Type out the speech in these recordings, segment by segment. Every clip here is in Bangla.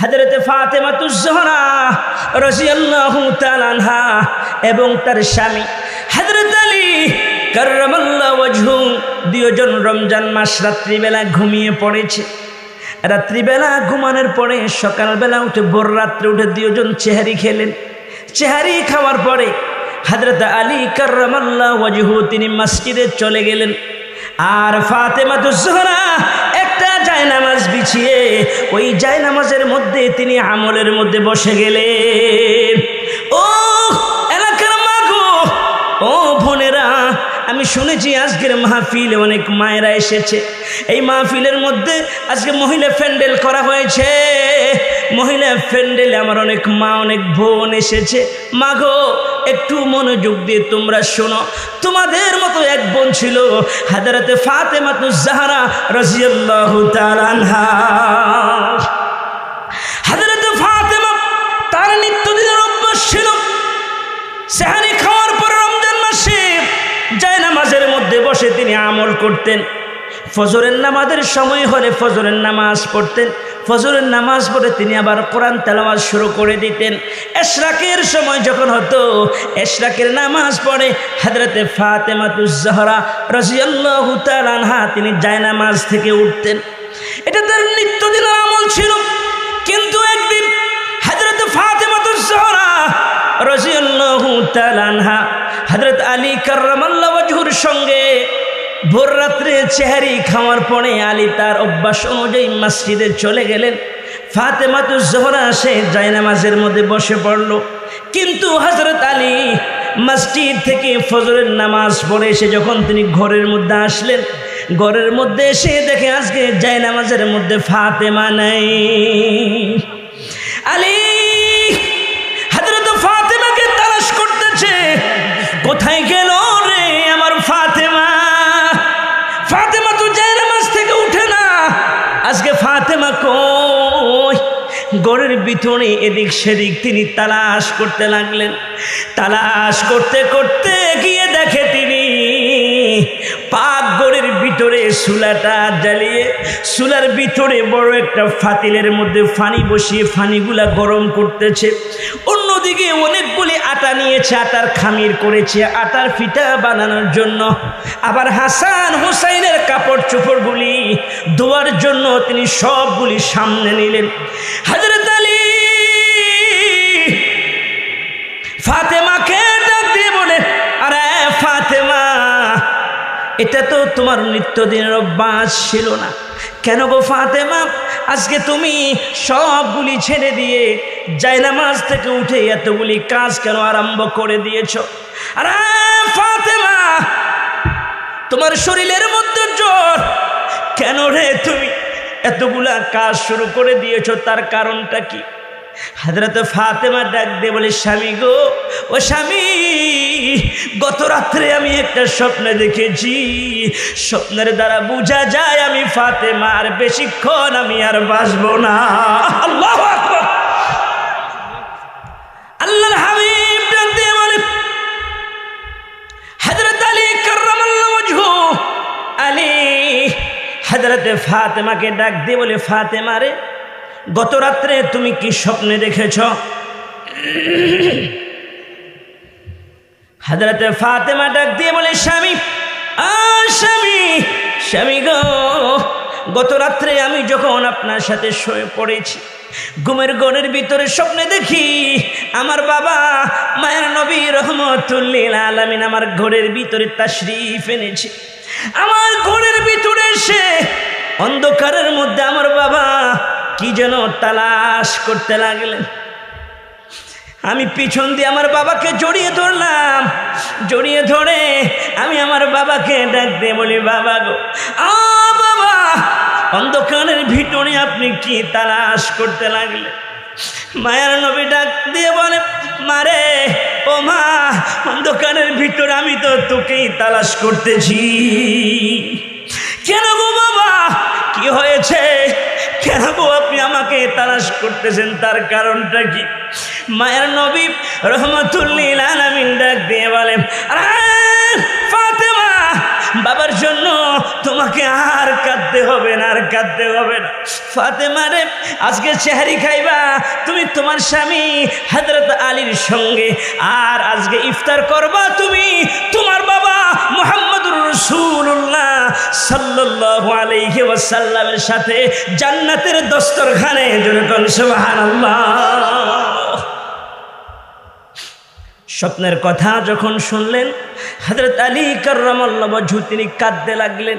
হাজরতে ফাতেমাতুজ্জহরা রাজিয়াল্লাহু তাআলা এবং তার স্বামী হাজরত আলী কার্রামাল্লাহ ওয়াজহু দুজন রমজান মাস রাত্রিবেলা ঘুমিয়ে পড়েছে। রাত্রিবেলা ঘুমানোর পরে সকালবেলা উঠে ভোর রাত্রে উঠে দুজন চেহারি খেলেন। চেহারি খাওয়ার পরে হাজরত আলী কার্রামাল্লাহ ওয়াজহু তিনি মসজিদে চলে গেলেন। আর ফাতেমাতুজ্জহরা একটা জায়নামাজ বিছিয়ে, ওই জায়নামাজের মধ্যে তিনি আমলের মধ্যে বসে গেলে ও এলাকার মাগো ও বোনেরা, আমি শুনেছি আজকের মাহফিল অনেক মায়েরা এসেছে। এই মাহফিলের মধ্যে আজকে মহিলা প্যান্ডেল করা হয়েছে। মহিলা প্যান্ডেলে আমার অনেক মা, অনেক বোন এসেছে। মাগো একটু মনোযোগ দিয়ে তোমরা শোনো। তোমাদের মতো এক বোন ছিল হাজারাতে ফাতে মাতু জাহারা রাজিয়াল্লাহ তালানহা হাজারাতে ফাতেমা তার নিত্যদিনের অভ্যাস ছিল। সেহানি খাওয়ার পর রমজান মাসে যায় নামাজের মধ্যে বসে তিনি আমল করতেন। ফজরের নামাজের সময় হলে ফজরের নামাজ পড়তেন। ফজরের নামাজ পড়ে তিনি আবার কোরআন তেলামাজ শুরু করে দিতেন। এশরাকের সময় যখন হতো, এশরাকের নামাজ পড়ে হাজরতে ফাতেমাতুজ্জাহরা রাজিয়াল্লাহু তাআলা তিনি যায় নামাজ থেকে উঠতেন। এটা তার নিত্যদিনের আমল ছিল। কিন্তু একদিন হাজরত ফাতেমাতুজ্জাহরা রাজিয়াল্লাহু তাআলা হযরত আলী কার্রামাল্লাহ সঙ্গে ভোর রাত্রে চেহারি খাওয়ার পরে আলী তার অভ্যাস অনুযায়ী মসজিদে চলে গেলেন। ফাতেমাতুজ জোহরা আসে জায়নামাজের মধ্যে বসে পড়ল। কিন্তু হজরত আলী মসজিদ থেকে ফজরের নামাজ পড়ে এসে যখন তিনি ঘরের মধ্যে আসলেন, ঘরের মধ্যে এসে দেখে আজকে জায়নামাজের মধ্যে ফাতেমা নাই। আলী গড়ের ভিতরে এদিক সেদিক তিনি তালাশ করতে লাগলেন। তালাশ করতে করতে গিয়ে দেখে তিনি পাক গড়ের ভিতরে সুলাটা জ্বালিয়ে, সুলার ভিতরে বড় একটা ফাতিলের মধ্যে ফানি বসিয়ে ফানিগুলা গরম করতেছে। অন্যদিকে অনেকগুলি আটা নিয়েছে, আটার খামির করেছে, আটার ফিটা বানানোর জন্য। আবার হাসান হুসাইনের কাপড় চোপড়গুলি ধোয়ার জন্য তিনি সবগুলি সামনে নিলেন। হাজরত ফাতেমাকে ডাক দিয়ে বলে, আরে ফাতেমা, এটা তো তোমার নিত্যদিনের অভ্যাস ছিল না। কেন গো ফাতেমা, আজকে তুমি সবগুলি ছেড়ে দিয়ে জায়নামাজ থেকে উঠে এতগুলি কাজ কেন আরম্ভ করে দিয়েছ? আরে ফাতেমা, তোমার শরীরের মধ্যে জ্বর, কেন রে তুমি এতগুলা কাজ শুরু করে দিয়েছ? তার কারণটা কি? হাজরত ফাতেমা ডাক দিয়ে বলে, স্বামী গো, ও স্বামী, গত রাত্রে আমি একটা স্বপ্ন দেখেছি। স্বপ্নের দ্বারা বোঝা যায় আমি ফাতেমা আর বেশিক্ষণ আমি আর বাঁচবো না। আল্লাহ আল্লাহর হাবিব ডাক দিয়ে বলে হজরত আলী ওয়াজহু, আলী। হজরতে ফাতেমাকে ডাক দিয়ে বলে, ফাতেমা রে গত রাত্রে তুমি কি স্বপ্নে দেখেছ? হাজরতে ফাতেমা ডাক দিয়ে বলে, স্বামী আ স্বামী স্বামী গো গত রাত্রে আমি যখন আপনার সাথে শুয়ে পড়েছি, ঘুমের গড়ের ভিতরে স্বপ্নে দেখি, আমার বাবা মায়ের নবী রহমতুল্লিল আলমিন আমার ঘরের ভিতরে তাশরিফ এনেছে। আমার ঘরের ভিতরে এসে অন্ধকারের মধ্যে আমার বাবা কি যেন তালাশ করতে লাগলেন। আমি পিছন দিয়ে আমার বাবাকে জড়িয়ে ধরলাম। জড়িয়ে ধরে আমি আমার বাবাকে ডাক দিয়ে বলি, বাবা গো বাবা, অন্ধকারের ভিতরে আপনি কি তালাশ করতে লাগলেন? মায়ের নবী ডাক দিয়ে বলে মারে ও মা, অন্ধকারের ভিতরে আমি তো তোকেই তালাশ করতেছি। কেন গো বাবা, কি হয়েছে? কেন গো আপনি আমাকে তালাশ করতেছেন? তার কারণটা কি? মায়ের নবী রহমতুল্লিল ডাক দিয়ে বলেন বাবার জন্য তোমাকে আর কাঁদতে হবে না, আর কাঁদতে হবে না। ফাতেমা রে, আজকে চেহারি খাইবা, তুমি তোমার স্বামী হজরত আলীর সঙ্গে, আর আজকে ইফতার করবা তুমি তোমার বাবা মোহাম্মদুর রসুল্লাহ সাল্লাল্লাহু সাথে জান্নাতের দস্তরখানে যেরকম সুবহানাল্লাহ। স্বপ্নের কথা যখন শুনলেন হজরত আলী কার্লামল্লাবজু তিনি কাঁদতে লাগলেন।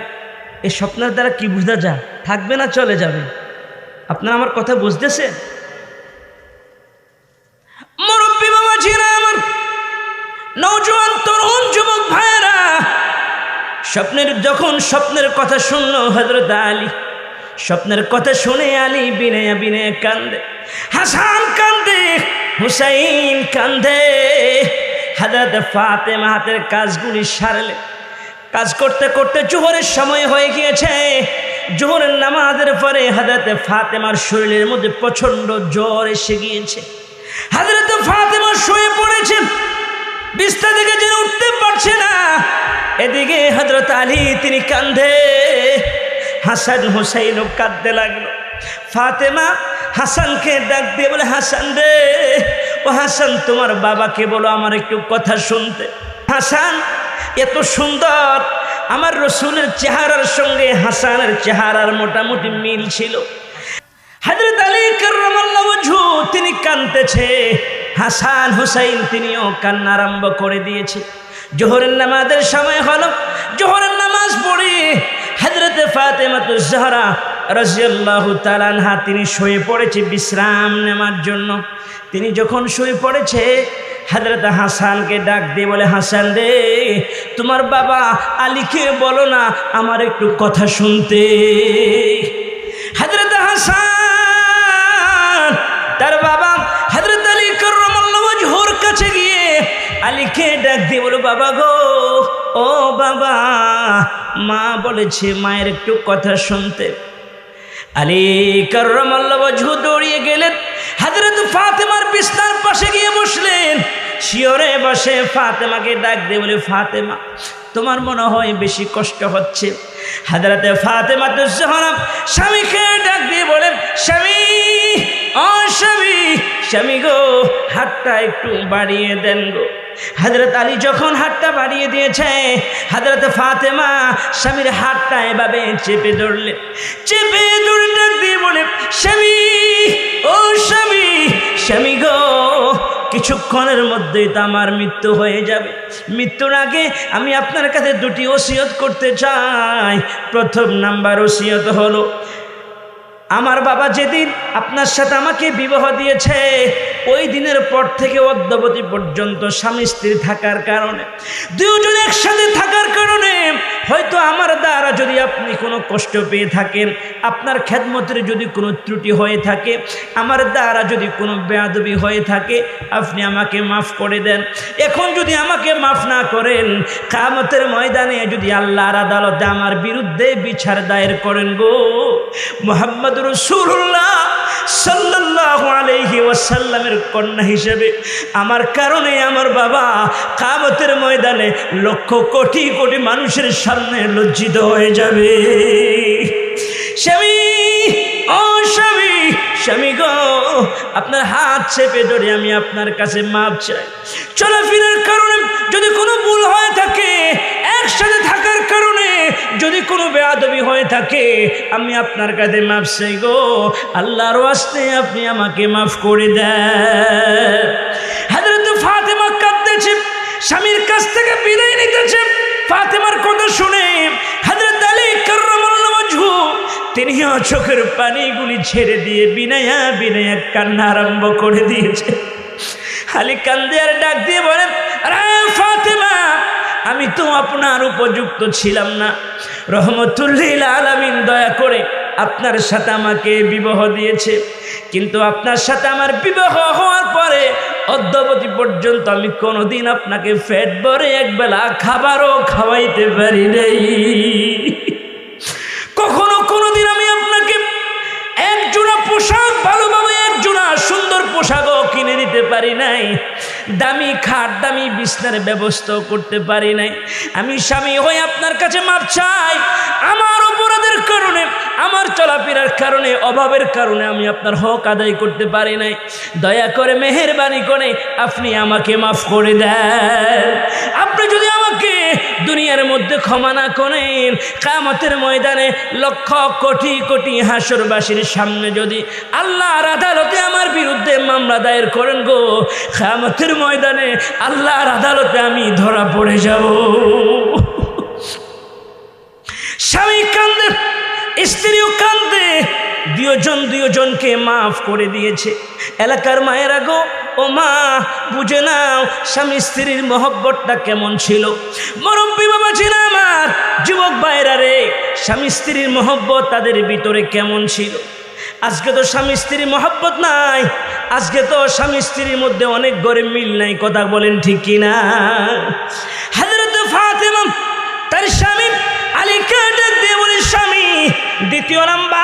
এই স্বপ্নের দ্বারা কি বোঝা যায়? থাকবে না, চলে যাবে। আপনারা আমার কথা বুঝতেছেন? মুরব্বী বাবা ছিরা আমার নৌজওয়ান তরুণ যুবক ভাইয়েরা স্বপ্নের, যখন স্বপ্নের কথা শুনলো হজরত আলী, স্বপ্নের কথা শুনে আলী বিনয়া বিনয়া কান্দে, হাসান কান্দে, হুসাইন কান্দে। হাজরত ফাতেমা হাতের কাজগুলি সারলে। কাজ করতে করতে জোহরের সময় হয়ে গিয়েছে। জোহরের নামাজের পরে হাজরতে ফাতেমার শরীরের মধ্যে প্রচণ্ড জ্বর এসে গিয়েছে। হাজরতে ফাতেমা শুয়ে পড়েছে। বিস্তার থেকে যেন উঠতে পারছে না। এদিকে হজরত আলী, তিনি কান্দে হাসান হুসাইনও কাঁদতে লাগল। ফাতেমা হাসানকে ডাক দিয়ে বলে, হাসান রে, ও হাসান, তোমার বাবাকে বলো আমার একটু কথা শুনতে। হাসান, এত সুন্দর। আমার রসুলের চেহারার সঙ্গে হাসানের চেহারার মোটামুটি মিল ছিল। হাজরত আলী কার্লামু তিনি কানতেছে হাসান হুসাইন তিনিও কান্না আরম্ভ করে দিয়েছে। জোহরের নামাজের সময় হল, জোহরের নামাজ পড়ে হাজরতে ফাতেমাতু জাহরা রাজিয়াল্লাহু তালানহা তিনি শুয়ে পড়েছে বিশ্রাম নেওয়ার জন্য। তিনি যখন শুয়ে পড়েছে হাজরত হাসানকে ডাক দিয়ে বলে, হাসান রে, তোমার বাবা আলীকে বলো না, আমার একটু কথা শুনতে। হাজরত হাসান আলীকে ডাক দিয়ে বলো, বাবা গো, ও বাবা। মা বলেছে, মায়ের একটু কথা শুনতে। ফাতেমার গিয়ে বসলেন। শিওরে বসে ফাতেমাকে ডাক দিয়ে বলে, ফাতেমা, তোমার মনে হয় বেশি কষ্ট হচ্ছে? হাজরাতে ফাতেমা তো স্বামীকে ডাক দিয়ে বলেন, স্বামী ও স্বামী গো, হাতটা একটু বাড়িয়ে দেন গো। হাজরত আলী যখন হাতটা বাড়িয়ে দিয়েছে হাজরত ফাতেমা স্বামীর হাতটা এভাবে চেপে ধরলে। চেপে ধরে ডাক দিয়ে বলে, স্বামী, ও স্বামী স্বামী গো, কিছুক্ষণের মধ্যেই তো আমার মৃত্যু হয়ে যাবে। মৃত্যুর আগে আমি আপনার কাছে দুটি ওসিয়ত করতে চাই। প্রথম নাম্বার ওসিয়ত হলো আমার বাবা যেদিন আপনার সাথে আমাকে বিবাহ দিয়েছে, ওই দিনের পর থেকে অদ্যবতী পর্যন্ত স্বামী স্ত্রী থাকার কারণে, দুজন একসাথে থাকার কারণে, হয়তো আমার দ্বারা যদি আপনি কোনো কষ্ট পেয়ে থাকেন, আপনার খেদমতের যদি কোনো ত্রুটি হয়ে থাকে, আমার দ্বারা যদি কোনো বেয়াদবি হয়ে থাকে, আপনি আমাকে মাফ করে দেন। এখন যদি আমাকে মাফ না করেন, কামতের ময়দানে যদি আল্লাহর আদালতে আমার বিরুদ্ধে বিচার দায়ের করেন গো, মোহাম্মদ রসুল্লাহ সাল্লাহ আলহি ওয়াসাল্লামের কন্যা হিসেবে। আমার কারণে আমার বাবা কামতের ময়দানে লক্ষ কোটি কোটি মানুষের সামনে লজ্জিত হয়ে যাবে। স্বামী! ও স্বামী স্বামী গো, আপনার হাত চেপে ধরে আমি আপনার কাছে মাপ চাই। চলাফেরার কারণে যদি কোনো ভুল হয়ে থাকে, একসাথে থাকার কারণে যদি কোনো বেয়াদবি হয়ে থাকে, আমি আপনার কাছে মাপ চাই গো। আল্লাহর আসতে আপনি আমাকে মাফ করে দেন। হাজরত ফাতেমা কাঁদতেছে, স্বামীর কাছ থেকে বিদায় নিতেছে। ফাতেমার কথা শুনে তিনিও চোখের পানিগুলি ছেড়ে দিয়ে বিনয়া বিনয়া কান্না আরম্ভ করে দিয়েছে। আলী কান্দে আর ডাক দিয়ে বলেন ফাতেমা, আমি তো আপনার উপযুক্ত ছিলাম না। রহমতুল্লিল আলামিন দয়া করে আপনার সাথে আমাকে বিবাহ দিয়েছে। কিন্তু আপনার সাথে আমার বিবাহ হওয়ার পরে অদ্যবধি পর্যন্ত আমি কোনোদিন আপনাকে ফ্যাট ভরে একবেলা খাবারও খাওয়াইতে পারি নাই। কখনো পারি নাই। দামি খাট, দামি বিছনার ব্যবস্থাও করতে পারি নাই। আমি স্বামী হয়ে আপনার কাছে মাপ চাই। আমার অপরাধের কারণে, আমার চলাফেরার কারণে, অভাবের কারণে আমি আপনার হক আদায় করতে পারি নাই। দয়া করে মেহরবানি করে আপনি আমাকে মাফ করে দেন। আপনি যদি দুনিয়ার মধ্যে ক্ষমা না করেন কামতের ময়দানে লক্ষ কোটি কোটি হাসরবাসীর সামনে যদি আল্লাহর আদালতে আমার বিরুদ্ধে মামলা দায়ের করেন গো কামতের ময়দানে আল্লাহর আদালতে আমি ধরা পড়ে যাব। স্বামী কান্দে, স্ত্রীও কান্দে দুজন দুজনকে মাফ করে দিয়েছে। এলাকার মায়েরা গো, ও মা, বুঝে নাও স্বামী স্ত্রীর মহব্বতটা কেমন ছিল। মুরব্বী বাবা ছিল আমার, যুবক ভাইরা রে, স্বামী স্ত্রীর মহব্বত তাদের ভিতরে কেমন ছিল? আজকে তো স্বামী স্ত্রীর মহব্বত নাই, আজকে তো স্বামী স্ত্রীর মধ্যে অনেক গড়ে মিল নাই, কথা বলেন ঠিক কিনা হাজরত ফাতেমা, তার স্বামী, আলীকে ডাক দিয়ে বলে, স্বামী, দ্বিতীয় নাম্বার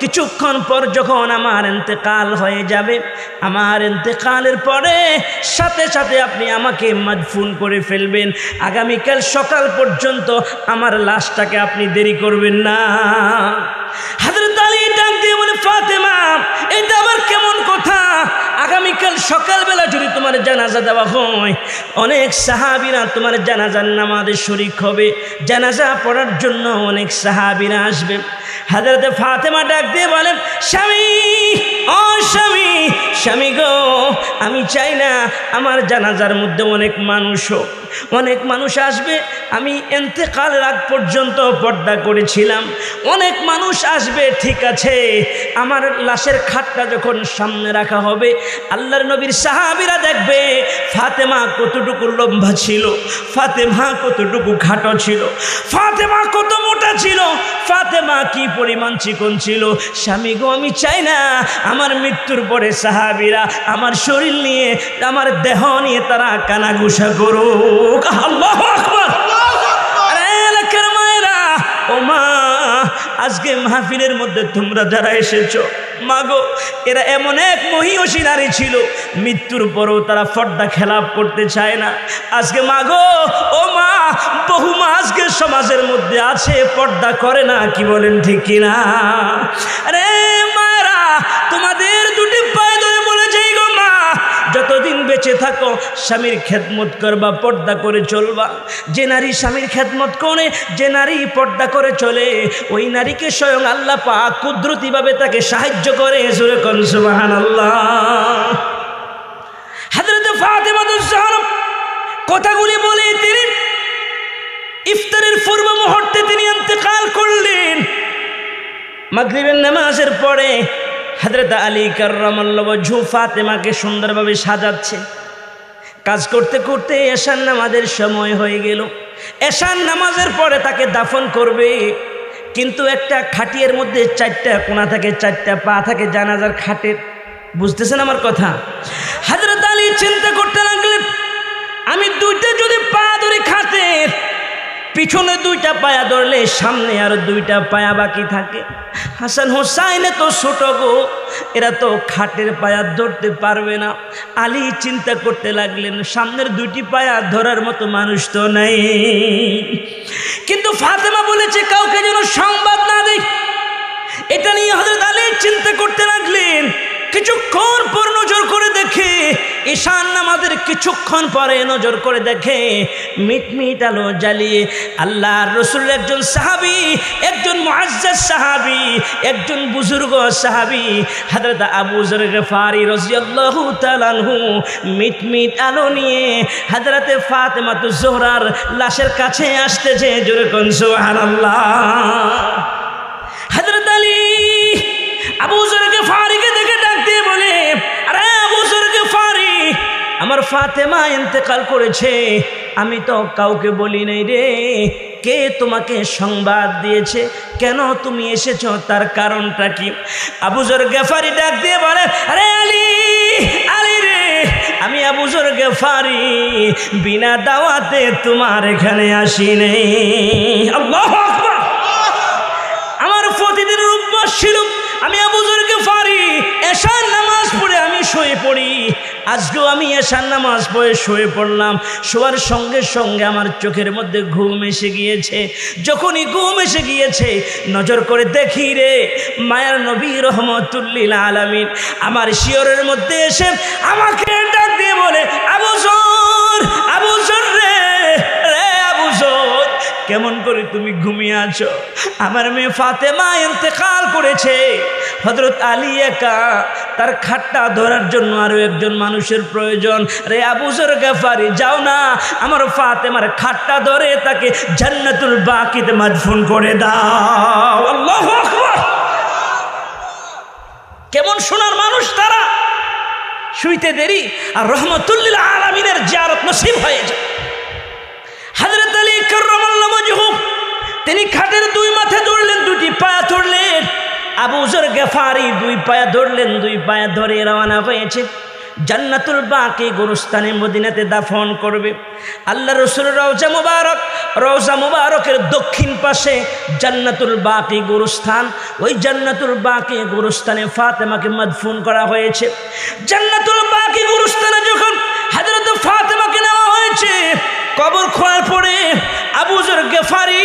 কিছুক্ষণ পর যখন আমার এতেকাল হয়ে যাবে, আমার এতেকালের পরে সাথে সাথে আপনি আমাকে মাদফুন করে ফেলবেন। আগামীকাল সকাল পর্যন্ত আমার লাশটাকে আপনি দেরি করবেন না। হাজরত আলী ডাক দিয়ে বলে, ফাতেমা, এটা আবার কেমন আগামীকাল সকালবেলা যদি তোমার জানাজা দেওয়া হয়, অনেক সাহাবিরা তোমার জানাজার নামাজে শরিক হবে। জানাজা পড়ার জন্য অনেক সাহাবিরা আসবে। হাজারতে ফাতেমা ডাক দিয়ে বলেন, স্বামী, ও স্বামী স্বামী গো, আমি চাই না আমার জানাজার মধ্যে অনেক মানুষ হোক। অনেক মানুষ আসবে, আমি এতেকালের আগ পর্যন্ত পর্দা করেছিলাম। অনেক মানুষ আসবে, ঠিক আছে, আমার লাশের খাটটা যখন সামনে রাখা হবে, আল্লাহর নবীর সাহাবিরা দেখবে ফাতেমা কতটুকু লম্বা ছিল, ফাতেমা কতটুকু খাটো ছিল, ফাতেমা কত মোটা ছিল, ফাতেমা কি পরিমাণ চিকন ছিল? স্বামী গো, আমি চাই না আমার মৃত্যুর পরে সাহাবিরা আমার শরীর নিয়ে, আমার দেহ নিয়ে তারা কানাঘুষা করুক আল্লাহ আকবার। মায়েরা, ও মা, আজকে মাহফিলের মধ্যে তোমরা যারা এসেছ, মাগো, এরা এমন এক মহিষী নারী ছিল, মৃত্যুর পরেও তারা ফর্দা খেলাপ করতে চায় না। আজকে মাগো, ও মা, বহু মা আজকে সমাজের মধ্যে আছে, পর্দা করে না, কি বলেন ঠিক কিনা? আরে মায়েরা, তোমাদের যতদিন বেঁচে থাকো, স্বামীর খেদমত করবা, পর্দা করে চলবা। যে নারী স্বামীর খেদমত করে, যে নারী পর্দা করে চলে, ওই নারীকে স্বয়ং আল্লাহ পাক কুদরতিভাবে তাকে সাহায্য করে। জোরে কন সুবাহান আল্লাহ কথাগুলি বলে তিনি ইফতারের পূর্ব মুহূর্তে তিনি ইন্তেকাল করলেন। মাগরিবের নামাজের পরে হাজরত আলী কার্লামল্লবঝু ফাতেমাকে সুন্দরভাবে সাজাচ্ছে। কাজ করতে করতে এশান নামাজের সময় হয়ে গেল। এশান নামাজের পরে তাকে দাফন করবে। কিন্তু একটা খাটিয়ের মধ্যে চারটা কোনা থাকে, চারটা পা থাকে জানাজার খাটের। বুঝতেছেন আমার কথা? হাজরত আলী চিন্তা করতে লাগলেন, আমি দুইটা যদি পা ধরে খাটের পিছনে দুইটা পায়া ধরলে সামনে আর দুইটা পায়া বাকি থাকে। হাসান হোসাইনে তো ছোট গো, এরা তো খাটের পায়া ধরতে পারবে না। আলী চিন্তা করতে লাগলেন, সামনের দুইটি পায়া ধরার মতো মানুষ তো নেই। কিন্তু ফাতেমা বলেছে, কাউকে যেন সংবাদ না দেয়। ঈশান নামাজের কিছুক্ষণ পরে নজর করে দেখে মিটমিট আলো জ্বালিয়ে আল্লাহর রসুল একজন সাহাবি, একজন মুআজ্জাজ সাহাবি, একজন বুজুর্গ সাহাবি হাজরত আবু জর গফারি রাদিয়াল্লাহু তাআলা মিটমিট আলো নিয়ে হাজরতে ফাতেমাতু জোহরার লাশের কাছে আসতেছে জোরে কোন, সুবহানাল্লাহ। হজরত আলী আবু জরকে ফাতেমা ইন্তেকাল করেছে। আমি তো কাউকে বলি নাই রে। কে তোমাকে সংবাদ দিয়েছে? কেন তুমি এসেছ? তার কারণটা কি? আবু জর গেফারি ডাক দিয়ে বলে, আরে আলী আলী রে, আমি আবু জর গেফারি। বিনা দাওয়াতে তোমার এখানে আসি নেই। আমার প্রতিদিনের অভ্যাস ছিল আমি আবুজুরকে ফারি এশার নামাজ পড়ে আমি শুয়ে পড়ি। আজকেও আমি এসার নামাজ পড়ে শুয়ে পড়লাম। শোয়ার সঙ্গে সঙ্গে আমার চোখের মধ্যে ঘুম এসে গিয়েছে। যখনই ঘুম এসে গিয়েছে, নজর করে দেখি রে, মায়ার নবী রহমতুল্লিল আলমিন আমার শিয়রের মধ্যে এসে আমাকে ডাক দিয়ে বলে, আবু জোর, আবু কেমন করে তুমি ঘুমিয়ে আছো? আমার মেয়ে ফাতেমা ইন্তেকাল করেছে। হজরত আলী একা, তার খাটটা ধরার জন্য আরও একজন মানুষের প্রয়োজন। রে আবুজর গাফারি, যাও না, আমার ফাতেমার খাটটা ধরে তাকে জান্নাতুল বাকিতে মাদফুন করে দাও। আল্লাহু কেমন শোনার মানুষ তারা। শুইতে দেরি আর রহমতুল্লিল আলমিনের জিয়ারত নসিব হয়ে যায়। হাজরত আলী মজহুব তিনি খাটের দুই মাথা ধরলেন, দুটি পায়া ধরলেন। আবু জর গেফারি দুই পায়া ধরলেন, দুই পায়া ধরে রওনা হয়েছে। জান্নাতুল বাকি গুরুস্থানে মদিনাতে দাফন করবে। আল্লাহ রসুল রওজা মুবারক, রওজা মুবারকের দক্ষিণ পাশে জান্নাতুল বাকি গুরুস্থান। ওই জান্নাতুল বাকি গুরুস্থানে ফাতেমাকে মদফুন করা হয়েছে। জান্নাতুল বাকি গুরুস্থানে যখন হাজরত ফাতেমাকে নেওয়া হয়েছে, কবর খোলার পরে আবুজর গেফারি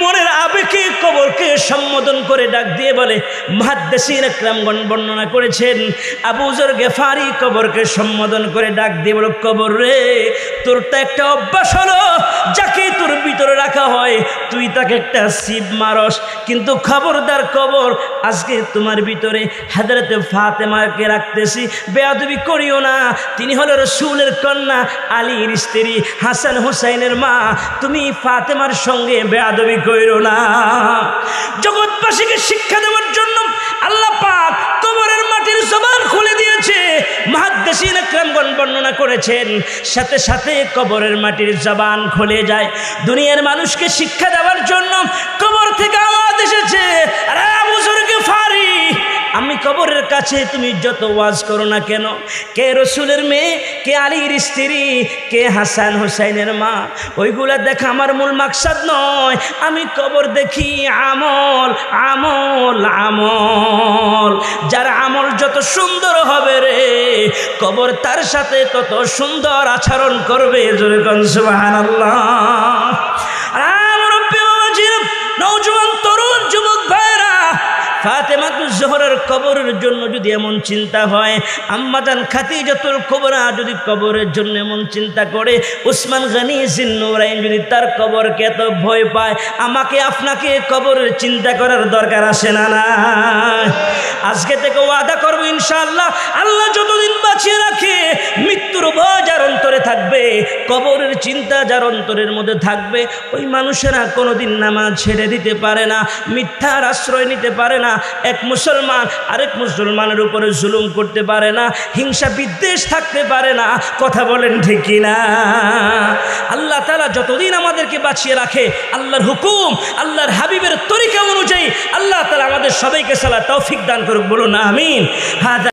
মনের আবেগে কবরকে সম্বোধন করে ডাক দিয়ে বলে মহাদ্দেশির একরামগণ বর্ণনা করেছেন আবুজর গেফারি কবরকে সম্বোধন করে ডাক দিয়ে বলো, কবর রে, তোরটা একটা অভ্যাস হলো যাকে তোর ভিতরে রাখা হয়, তুই তাকে একটা শিব মারস। কিন্তু খবরদার কবর, আজকে তোমার ভিতরে হাজরতে ফাতেমাকে রাখতেছি, বেয়াদবি করিও না। তিনি হলো রসুলের কন্যা, আলীর স্ত্রী, হাসান হুসাইনের মা। তুমি ফাতেমার সঙ্গে বেয়াদবি করিও না। জগৎবাসীকে শিক্ষা দেওয়ার জন্য আল্লাহ পাক কবরের মাটির জবান খুলে দিয়েছে। মহাদ্দেশীন বর্ণনা করেছেন, সাথে সাথে কবরের মাটির জবান খুলে যায়। দুনিয়ার মানুষকে শিক্ষা দেওয়ার জন্য কবর থেকে আওয়াজ এসেছে। আরে আমি কবরের কাছে তুমি যত ওয়াজ করো না কেন? কে রসুলের মেয়ে? কে আলীর স্ত্রী? কে হাসান হুসাইনের মা? ওইগুলা দেখা আমার মূল মাকসাদ নয়। আমি কবর দেখি আমল আমল আমল। যার আমল যত সুন্দর হবে রে, কবর তার সাথে তত সুন্দর আচরণ করবে। জোরে কনসুবাহান আল্লাহ ফাতেমাতুল জোহরের কবরের জন্য যদি এমন চিন্তা হয়, আম্মাজান খাতিজাতুল কবরা যদি কবরের জন্য এমন চিন্তা করে, উসমান গানি জিন্নুরাইন যদি তার কবরকে এত ভয় পায়, আমাকে আপনাকে কবরের চিন্তা করার দরকার আসে না না? আজকে থেকে ওয়াদা করব ইনশাআল্লাহ। আল্লাহ যতদিন বাঁচিয়ে রাখে, মৃত্যুর ভয় যার অন্তরে থাকবে, কবরের চিন্তা যার অন্তরের মধ্যে থাকবে, ওই মানুষেরা কোনোদিন নামাজ ছেড়ে দিতে পারে না, মিথ্যার আশ্রয় নিতে পারে না, এক মুসলমান আরেক মুসলমানের উপরে জুলুম করতে পারে না, হিংসা বিদ্বেষ থাকতে পারে না, কথা বলেন ঠিকই না আল্লাহ তালা যতদিন আমাদেরকে বাঁচিয়ে রাখে, আল্লাহর হুকুম, আল্লাহর হাবিবের তরিকা অনুযায়ী আল্লাহ তালা আমাদের সবাইকে সালা তৌফিক দান করুক বলুন আমিন। হ্যাঁ